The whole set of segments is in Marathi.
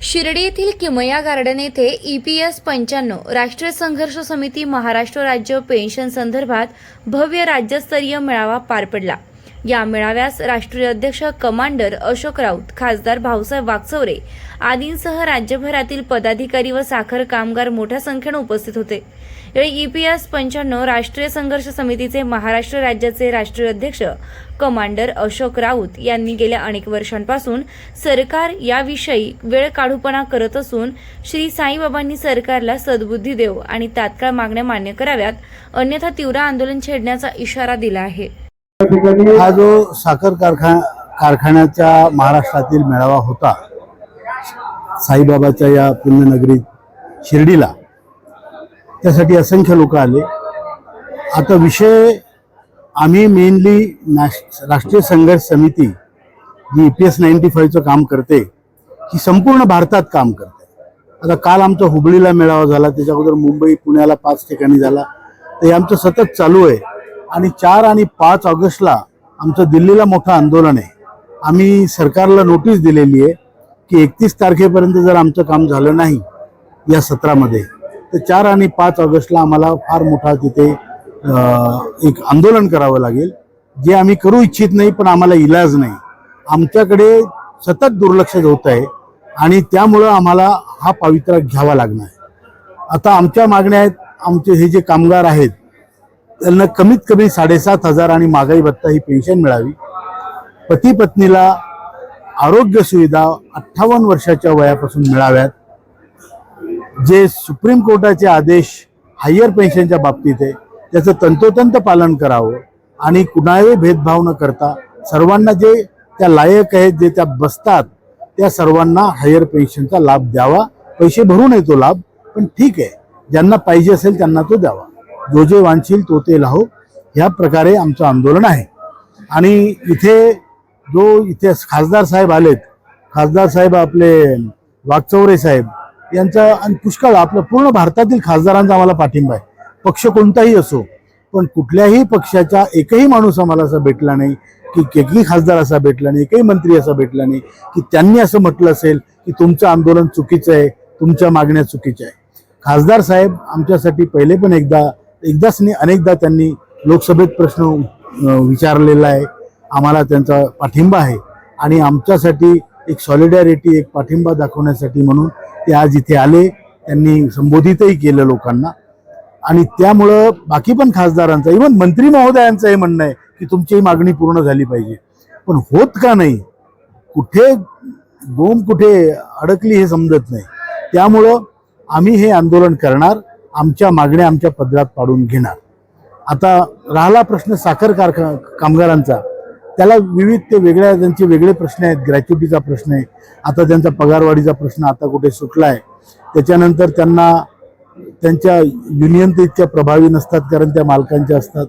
शिर्डी येथील किमया गार्डन येथे ई पी एस पंच्याण्णव राष्ट्रीय संघर्ष समिती महाराष्ट्र राज्य पेन्शन संदर्भात भव्य राज्यस्तरीय मेळावा पार पडला. या मेळाव्यास राष्ट्रीय अध्यक्ष कमांडर अशोक राऊत खासदार भाऊसाहेब वागचौरे आदींसह राज्यभरातील पदाधिकारी व साखर कामगार मोठ्या संख्येने उपस्थित होते. यावेळी ई पी एस पंच्याण्णव राष्ट्रीय संघर्ष समितीचे महाराष्ट्र राज्याचे राष्ट्रीय अध्यक्ष कमांडर अशोक राऊत यांनी गेल्या अनेक वर्षांपासून सरकार याविषयी वेळ काढूपणा करत असून श्री साईबाबांनी सरकारला सद्बुद्धी देव आणि तात्काळ मागण्या मान्य कराव्यात अन्यथा तीव्र आंदोलन छेडण्याचा इशारा दिला आहे. हा जो साखर कारखा कारखान्याच्या महाराष्ट्रातील मेळावा होता साईबाबाच्या या पुण्यनगरीत शिर्डीला त्यासाठी असंख्य लोक आले. आता विषय आम्ही mainly Rashtriya Sangharsh Samiti G E P S ninety फाईव्हचं काम करते ही संपूर्ण भारतात काम करते. आता काल आमचा हुबळीला मेळावा झाला त्याच्या अगोदर मुंबई पुण्याला पाच ठिकाणी झाला. तर हे आमचं सतत चालू आहे. आणि चार आणि पाच ऑगस्टला आमचं दिल्लीला मोठं आंदोलन आहे. आम्ही सरकारला नोटीस दिलेली आहे की एकतीस तारखेपर्यंत जर आमचं काम झालं नाही या सत्रामध्ये तर चार आणि पाच ऑगस्टला आम्हाला फार मोठा तिथे एक आंदोलन करावं लागेल. जे आम्ही करू इच्छित नाही पण आम्हाला इलाज नाही. आमच्याकडे सतत दुर्लक्ष होत आहे आणि त्यामुळं आम्हाला हा पावित्रा घ्यावा लागणार आहे. आता आमच्या मागण्या आहेत आमचे हे जे कामगार आहेत त्यांना कमीत कमी साडेसात हजार आणि महागाई भत्ता ही पेन्शन मिळावी. पती पत्नीला आरोग्य सुविधा अठ्ठावन्न वर्षाच्या वयापासून मिळाव्यात. जे सुप्रीम कोर्टाचे आदेश हायर पेन्शनच्या बाबतीत आहे त्याचं तंतोतंत पालन करावं आणि कुणाही भेदभाव न करता सर्वांना जे त्या लायक आहेत जे त्या बसतात त्या सर्वांना हायर पेन्शनचा लाभ द्यावा. पैसे भरून येतो लाभ पण ठीक आहे. ज्यांना पाहिजे असेल त्यांना तो द्यावा. जो जे वांछील तो ते लाहो ह्या प्रकारे आमचं आंदोलन आहे. आणि इथे जो इथे खासदार साहेब आलेत खासदार साहेब आपले वागचौरे साहेब यांचा आणि पुष्कळ आपलं पूर्ण भारतातील खासदारांचा आम्हाला पाठिंबा आहे. पक्ष कोणताही असो पण कुठल्याही पक्षाचा एकही माणूस आम्हाला असा भेटला नाही की एकही खासदार असा भेटला नाही एकही मंत्री असा भेटला नाही की त्यांनी असं म्हटलं असेल की तुमचं आंदोलन चुकीचं आहे तुमच्या मागण्या चुकीच्या आहे. खासदार साहेब आमच्यासाठी पहिले पण एकदा एकदाच नाही अनेकदा त्यांनी लोकसभेत प्रश्न विचारलेला आहे. आम्हाला त्यांचा पाठिंबा आहे. आणि आमच्यासाठी एक सॉलिडॅरिटी एक पाठिंबा दाखवण्यासाठी म्हणून ते आज इथे आले. त्यांनी संबोधितही केलं लोकांना. आणि त्यामुळं बाकी पण खासदारांचं इव्हन मंत्री महोदयांचं हे म्हणणं आहे की तुमची मागणी पूर्ण झाली पाहिजे. पण होत का नाही? कुठे गोम कुठे अडकली हे समजत नाही. त्यामुळं आम्ही हे आंदोलन करणार. आमच्या मागण्या आमच्या पदरात पाडून घेणार. आता राहिला प्रश्न साखर कारखा कामगारांचा. त्याला विविध ते वेगळ्या त्यांचे वेगळे प्रश्न आहेत. ग्रॅच्युटीचा प्रश्न आहे. आता त्यांचा पगारवाढीचा प्रश्न आता कुठे सुटला आहे त्याच्यानंतर त्यांना त्यांच्या युनियन ते इतक्या प्रभावी नसतात कारण त्या मालकांच्या असतात.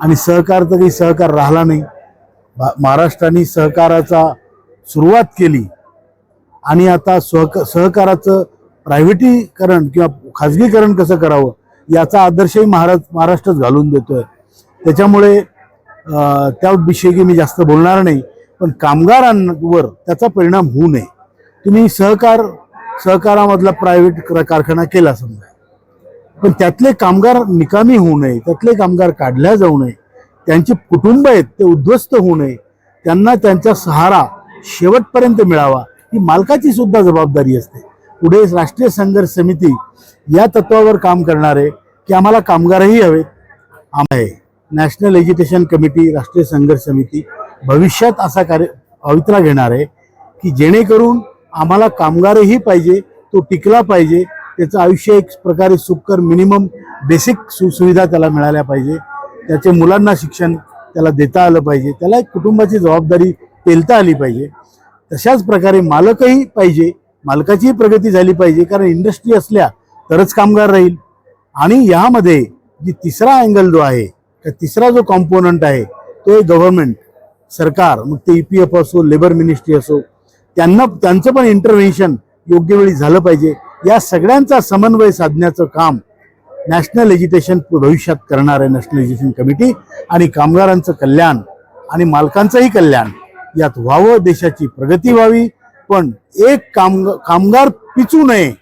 आणि सहकार तर काही सहकार राहिला नाही. भा- महाराष्ट्राने सहकाराचा सुरुवात केली. आणि आता सहक सहकाराचं प्रायव्हेटीकरण किंवा खाजगीकरण कसं करावं याचा आदर्शही महाराज महाराष्ट्रच घालून देतोय. त्याच्यामुळे त्या विषयी मी जास्त बोलणार नाही पण कामगारांवर त्याचा परिणाम होऊ नये. तुम्ही सहकार सहकारामधला प्रायव्हेट कारखाना केला समजा. पण त्यातले कामगार निकामी होऊ नये त्यातले कामगार काढल्या जाऊ नये त्यांची कुटुंब आहेत ते उद्ध्वस्त होऊ नये त्यांना त्यांचा सहारा शेवटपर्यंत मिळावा ही मालकाची सुद्धा जबाबदारी असते. पुढे राष्ट्रीय संघर्ष समिती या तत्वावर काम करणार आहे की आम्हाला कामगारही हवेत आम- आहे नॅशनल एज्युकेशन कमिटी राष्ट्रीय संघर्ष समिती भविष्यात असा कार्य पवित्रा घेणार आहे की जेणेकरून आम्हाला कामगारही पाहिजे तो टिकला पाहिजे त्याचं आयुष्य एक प्रकारे सुखकर मिनिमम बेसिक सुविधा त्याला मिळाल्या पाहिजे. त्याचे मुलांना शिक्षण त्याला देता आलं पाहिजे. त्याला एक कुटुंबाची जबाबदारी पेलता आली पाहिजे. तशाच प्रकारे मालकही पाहिजे. मालकाचीही प्रगती झाली पाहिजे कारण इंडस्ट्री असल्या तरच कामगार राहील. आणि यामध्ये जी तिसरा अँगल जो आहे त्या तिसरा जो कॉम्पोनंट आहे तो आहे गव्हर्नमेंट सरकार मग ते ई पी एफ असो लेबर मिनिस्ट्री असो त्यांना त्यांचं पण इंटरव्हेन्शन योग्य वेळी झालं पाहिजे. या सगळ्यांचा समन्वय साधण्याचं काम नॅशनल एज्युकेशन भविष्यात करणार आहे नॅशनल एज्युकेशन कमिटी आणि कामगारांचं कल्याण आणि मालकांचंही कल्याण. यात व्हावं देशाची प्रगती व्हावी पण एक काम कामगार पिचू नये.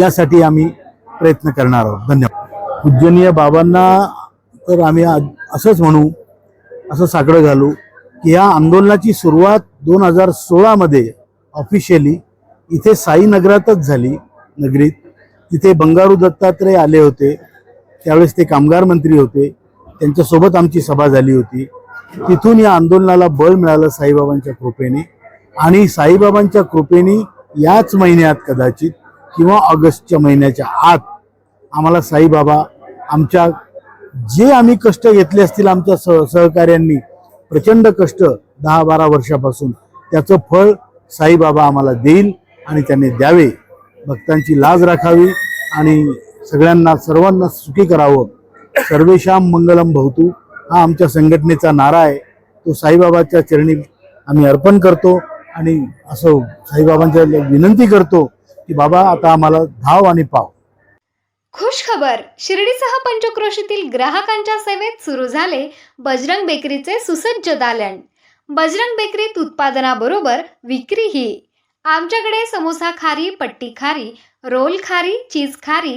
यासाठी आम्ही प्रयत्न करणार आहोत. धन्यवाद. पूजनीय बाबांना तर आम्ही असंच म्हणू असं साकडं घालू की या आंदोलनाची सुरुवात दोन हजार सोळामध्ये ऑफिशियली इथे साईनगरातच झाली नगरीत. तिथे बंगारू दत्तात्रय आले होते. त्यावेळेस ते कामगार मंत्री होते. त्यांच्यासोबत आमची सभा झाली होती. तिथून या आंदोलनाला बळ मिळालं साईबाबांच्या कृपेने. आणि साईबाबांच्या कृपेने याच महिन्यात कदाचित किंवा ऑगस्टच्या महिन्याच्या आत आम्हाला साईबाबा आमच्या जे आम्ही कष्ट घेतले असतील आमच्या सह सहकार्यांनी प्रचंड कष्ट दहा बारा वर्षापासून त्याचं फळ साईबाबा आम्हाला देईल आणि त्यांनी द्यावे. भक्तांची लाज राखावी आणि सगळ्यांना सर्वांना सुखी करावं. सर्वेशाम मंगलम भवतू. हा आमच्या संघटनेचा नारा आहे. तो साईबाबाच्या चरणी आम्ही अर्पण करतो. आणि असं साईबाबांच्या विनंती करतो की बाबा आता आम्हाला धाव आणि पाव. खुश खबर शिर्डीसह पंचक्रोशीतील ग्राहकांच्या सेवेत सुरू झाले बजरंग बेकरीचे सुसज्ज दालन. बजरंग बेकरीत उत्पादनाबरोबर विक्रीही. आमच्याकडे समोसा खारी पट्टी खारी रोल खारी चीज खारी